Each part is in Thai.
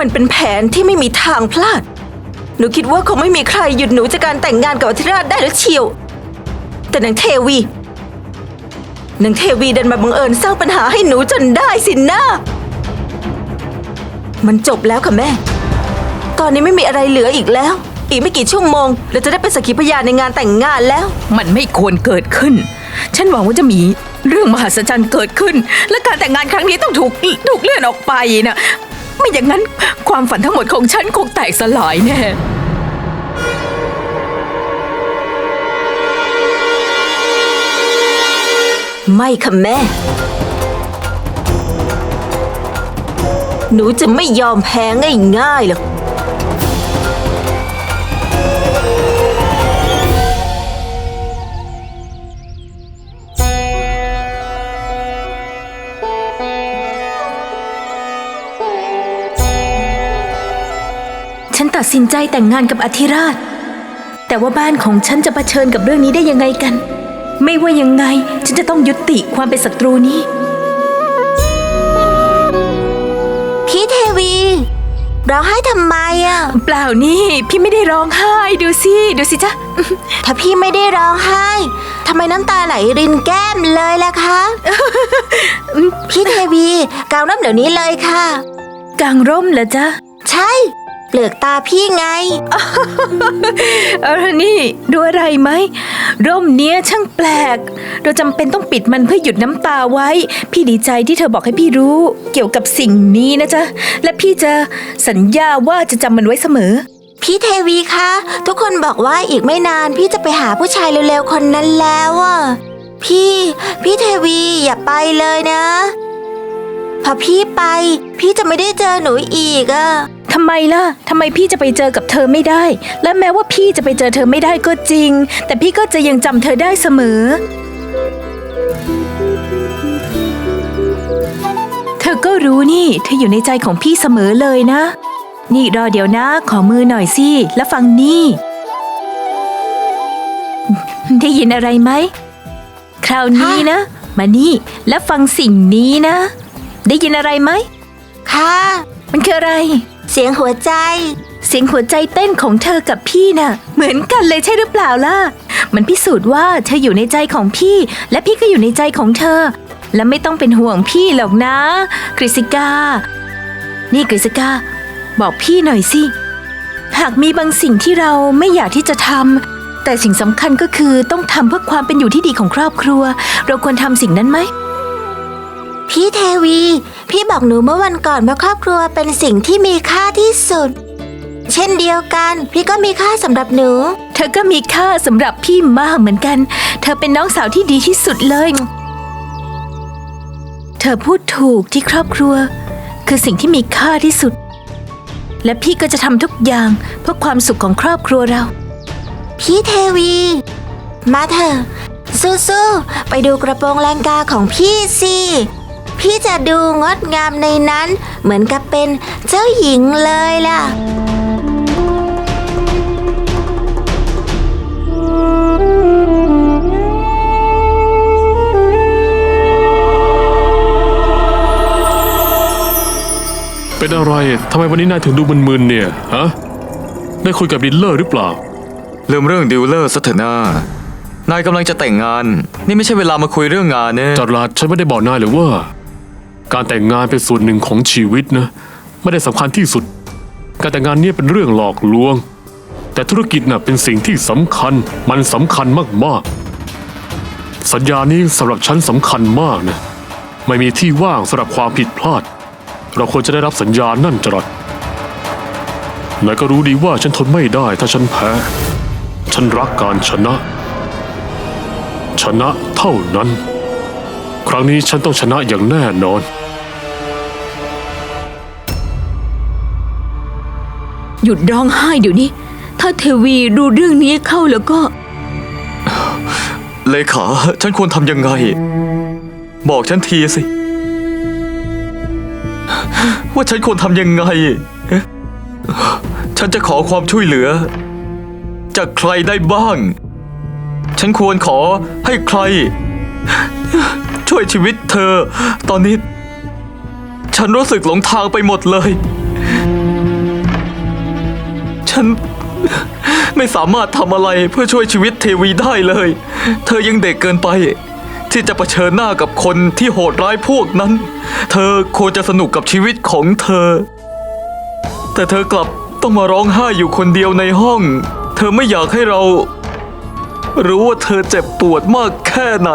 มันเป็นแผนที่ไม่มีทางพลาด หนูคิดว่าคงไม่มีใครหยุดหนูจากการแต่งงานกับอธิราชได้แล้วเชียว แต่นางเทวีนางเทวีดันมาบังเอิญสร้างปัญหาให้หนูจนได้สินะมันจบแล้วค่ะแม่ ตอนนี้ไม่มีอะไรเหลืออีกแล้ว อีกไม่กี่ชั่วโมงเราจะได้เป็นสักขีพยานในงานแต่งงานแล้ว มันไม่ควรเกิดขึ้น ฉันหวังว่าจะมีเรื่องมหัศจรรย์เกิดขึ้น และการแต่งงานครั้งนี้ต้องถูกถูกเลื่อนออกไปนะ ไม่อย่างนั้นความฝันทั้งหมดของฉันคงแตกสลายแน่ไม่ค่ะแม่ หนูจะไม่ยอมแพ้ง่ายๆหรอก ฉันตัดสินใจแต่งงานกับอธิราช แต่ว่าบ้านของฉันจะเผชิญกับเรื่องนี้ได้ยังไงกัน ไม่ว่ายังไง ฉันจะต้องยุติความเป็นศัตรูนี้ พี่เทวีร้องไห้ทำไมอะ เปล่านี่พี่ไม่ได้ร้องไห้ดูสิดูสิจ๊ะ ถ้าพี่ไม่ได้ร้องไห้ทำไมน้ำตาไหลรินแก้มเลยล่ะคะ พี่เทวีกางร่มเดี๋ยวนี้เลยค่ะกลางร่มเหรอจ๊ะ ใช่ เปลือกตาพี่ไง เออนี่ดูอะไรไหม ร่มเนี้ยช่างแปลก เราจำเป็นต้องปิดมันเพื่อหยุดน้ำตาไว้ พี่ดีใจที่เธอบอกให้พี่รู้ เกี่ยวกับสิ่งนี้นะจ๊ะ และพี่จะสัญญาว่าจะจำมันไว้เสมอ พี่เทวีคะ ทุกคนบอกว่าอีกไม่นานพี่จะไปหาผู้ชายเร็วๆคนนั้นแล้วอะพี่ พี่เทวีอย่าไปเลยนะ พอพี่ไป พี่จะไม่ได้เจอหนูอีกอะทำไมล่ะ ทำไมพี่จะไปเจอกับเธอไม่ได้ และแม้ว่าพี่จะไปเจอเธอไม่ได้ก็จริง แต่พี่ก็จะยังจำเธอได้เสมอ เธอก็รู้นี่ เธออยู่ในใจของพี่เสมอเลยนะ นี่รอเดี๋ยวนะ ขอมือหน่อยสิ แล้วฟังนี่ ได้ยินอะไรไหม คราวนี้นะ มานี่ แล้วฟังสิ่งนี้นะ ได้ยินอะไรไหม ค่ะ มันคืออะไร เสียงหัวใจ เสียงหัวใจเต้นของเธอกับพี่น่ะ เหมือนกันเลยใช่หรือเปล่าล่ะ มันพิสูจน์ว่าเธออยู่ในใจของพี่ และพี่ก็อยู่ในใจของเธอ และไม่ต้องเป็นห่วงพี่หรอกนะ กฤษกา นี่กฤษกา บอกพี่หน่อยสิ หากมีบางสิ่งที่เราไม่อยากที่จะทำแต่สิ่งสำคัญก็คือต้องทำเพื่อความเป็นอยู่ที่ดีของครอบครัว เราควรทำสิ่งนั้นไหม พี่เทวี พี่บอกหนูเมื่อวันก่อนว่าครอบครัวเป็นสิ่งที่มีค่าที่สุด เช่นเดียวกัน พี่ก็มีค่าสำหรับหนู เธอก็มีค่าสำหรับพี่มากเหมือนกัน เธอเป็นน้องสาวที่ดีที่สุดเลย เธอพูดถูกที่ครอบครัว คือสิ่งที่มีค่าที่สุด และพี่ก็จะทำทุกอย่างเพื่อความสุขของครอบครัวเรา พี่เทวี มาเถอะสู้ๆไปดูกระโปรงแรงกาของพี่สิ พี่จะดูงดงามในนั้น เหมือนกับเป็นเจ้าหญิงเลยล่ะ เป็นอะไรทำไมวันนี้นายถึงดูมึนๆเนี่ย ฮะ ได้คุยกับดิลเลอร์หรือเปล่า ลืมเรื่องดิวเลอร์ซะเถอะนานายกำลังจะแต่งงาน นี่ไม่ใช่เวลามาคุยเรื่องงานเนี่ยจอร์ลาดฉันไม่ได้บอกนายหรือว่า การแต่งงานเป็นส่วนหนึ่งของชีวิตนะ ไม่ได้สำคัญที่สุด การแต่งงานเนี่ยเป็นเรื่องหลอกลวง แต่ธุรกิจน่ะเป็นสิ่งที่สำคัญ มันสำคัญมากๆ สัญญานี้สำหรับฉันสำคัญมากนะ ไม่มีที่ว่างสำหรับความผิดพลาด เราควรจะได้รับสัญญานั่นจรัดนายก็รู้ดีว่าฉันทนไม่ได้ถ้าฉันแพ้ ฉันรักการชนะ ชนะเท่านั้น ครั้งนี้ฉันต้องชนะอย่างแน่นอน หยุดร้องไห้เดี๋ยวนี้ ถ้าเทวีดูเรื่องนี้เข้าแล้วก็ เลขา ฉันควรทำยังไง บอกฉันทีสิ ว่าฉันควรทำยังไงเอ๊ะฉันจะขอความช่วยเหลือ จากใครได้บ้าง ฉันควรขอให้ใคร ช่วยชีวิตเธอ ตอนนี้ ฉันรู้สึกหลงทางไปหมดเลย ฉันไม่สามารถทำอะไรเพื่อช่วยชีวิตเทวีได้เลย เธอยังเด็กเกินไป ที่จะเผชิญหน้ากับคนที่โหดร้ายพวกนั้น เธอควรจะสนุกกับชีวิตของเธอ แต่เธอกลับต้องมาร้องไห้อยู่คนเดียวในห้อง เธอไม่อยากให้เรา รู้ว่าเธอเจ็บปวดมากแค่ไหน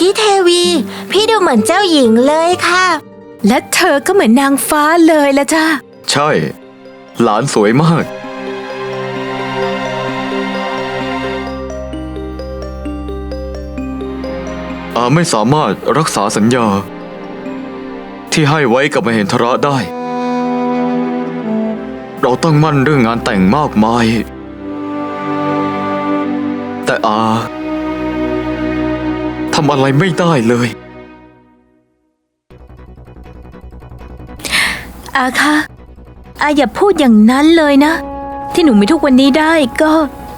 พี่เทวี พี่ดูเหมือนเจ้าหญิงเลยค่ะ และเธอก็เหมือนนางฟ้าเลยละจ้าใช่ หลานสวยมาก อาไม่สามารถรักษาสัญญา ที่ให้ไว้กับมเหนทระได้ เราตั้งมั่นเรื่องงานแต่งมากมาย แต่อา ทำอะไรไม่ได้เลย อาคะอาอย่าพูดอย่างนั้นเลยนะ ที่หนูมีทุกวันนี้ได้ก็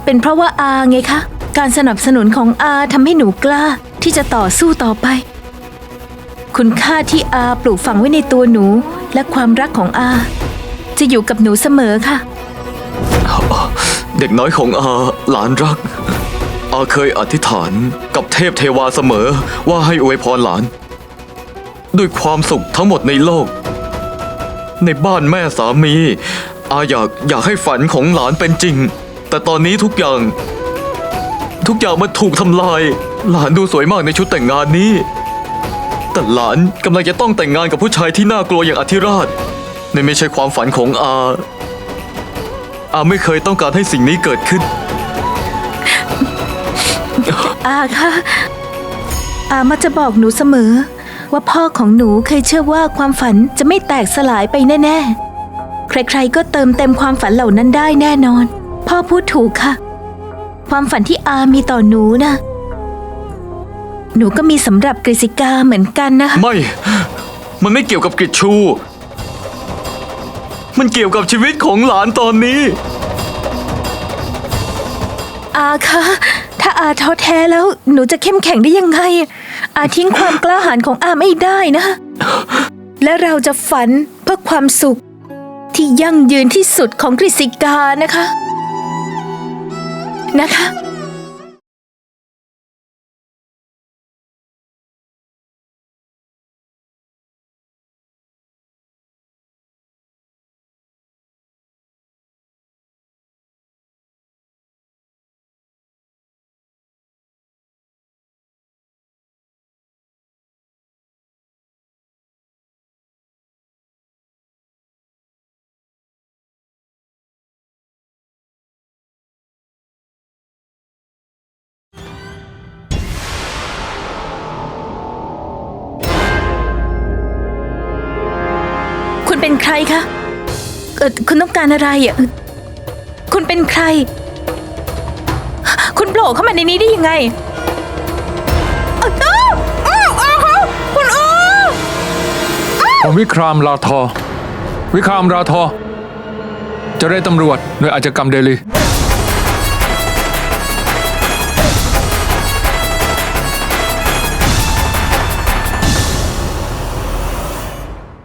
เป็นเพราะว่าอาไงคะ การสนับสนุนของอาทำให้หนูกล้าที่จะต่อสู้ต่อไป คุณค่าที่อาปลูกฝังไว้ในตัวหนูและความรักของอา จะอยู่กับหนูเสมอค่ะ เด็กน้อยของอาหลานรัก อาเคยอธิษฐานกับเทพเทวาเสมอว่าให้อวยพรหลาน ด้วยความสุขทั้งหมดในโลก ในบ้านแม่สามี อาอยากอยากให้ฝันของหลานเป็นจริง แต่ตอนนี้ทุกอย่าง ทุกอย่างมันถูกทำลาย หลานดูสวยมากในชุดแต่งงานนี้ แต่หลานกำลังจะต้องแต่งงานกับผู้ชายที่น่ากลัวอย่างอธิราชนี่ไม่ใช่ความฝันของอาอาไม่เคยต้องการให้สิ่งนี้เกิดขึ้น อาคะอามักจะบอกหนูเสมอ ว่าพ่อของหนูเคยเชื่อว่าความฝันจะไม่แตกสลายไปแน่ ๆ ใครๆก็เติมเต็มความฝันเหล่านั้นได้แน่นอน พ่อพูดถูกค่ะ ความฝันที่อามีต่อหนูนะหนูก็มีสำหรับกฤษกาเหมือนกันนะคะไม่ มันไม่เกี่ยวกับกริชชู มันเกี่ยวกับชีวิตของหลานตอนนี้ อาคะ ถ้าอาท้อแท้แล้วหนูจะเข้มแข็งได้ยังไง อาทิ้งความกล้าหาญของอาไม่ได้นะ และเราจะฝันเพื่อความสุข ที่ยั่งยืนที่สุดของกฤษกานะคะ นะคะ เป็นใครคะเออคุณต้องการอะไรอะคุณเป็นใคร คุณโผล่เข้ามาในนี้ได้ยังไงอ้าวอ้าวอ้าวอ้าวคุณอ้อผมวิครามราทอ วิครามราทอเจะได้ตำรวจหน่วยอาชญากรรมเดลี